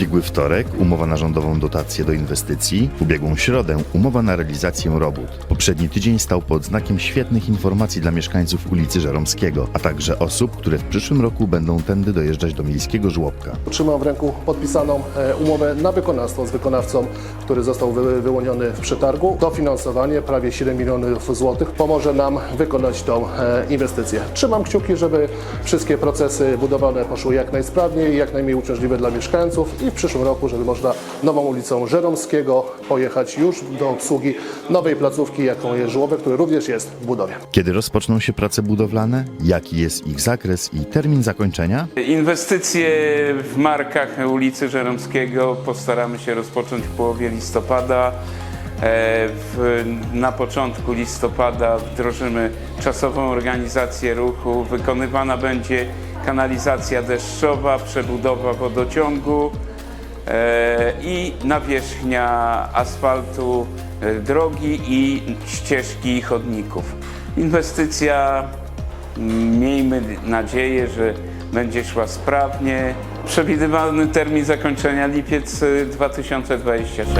ubiegły wtorek umowa na rządową dotację do inwestycji, w ubiegłą środę umowa na realizację robót. Poprzedni tydzień stał pod znakiem świetnych informacji dla mieszkańców ulicy Żeromskiego, a także osób, które w przyszłym roku będą tędy dojeżdżać do miejskiego żłobka. Trzymam w ręku podpisaną e, umowę na wykonawstwo z wykonawcą, który został wy, wyłoniony w przetargu. Dofinansowanie prawie 7 milionów złotych pomoże nam wykonać tą e, inwestycję. Trzymam kciuki, żeby wszystkie procesy budowane poszły jak najsprawniej, jak najmniej uciążliwe dla mieszkańców i w przyszłym roku, żeby można nową ulicą Żeromskiego pojechać już do obsługi nowej placówki, jaką jest żłobek, który również jest w budowie. Kiedy rozpoczną się prace budowlane, jaki jest ich zakres i termin zakończenia? Inwestycje w markach ulicy Żeromskiego postaramy się rozpocząć w połowie listopada. E, W, na początku listopada wdrożymy czasową organizację ruchu. Wykonywana będzie kanalizacja deszczowa, przebudowa wodociągu i nawierzchnia asfaltu, e, drogi i ścieżki chodników. Inwestycja Miejmy nadzieję, że będzie szła sprawnie. Przewidywany termin zakończenia lipiec y, 2026.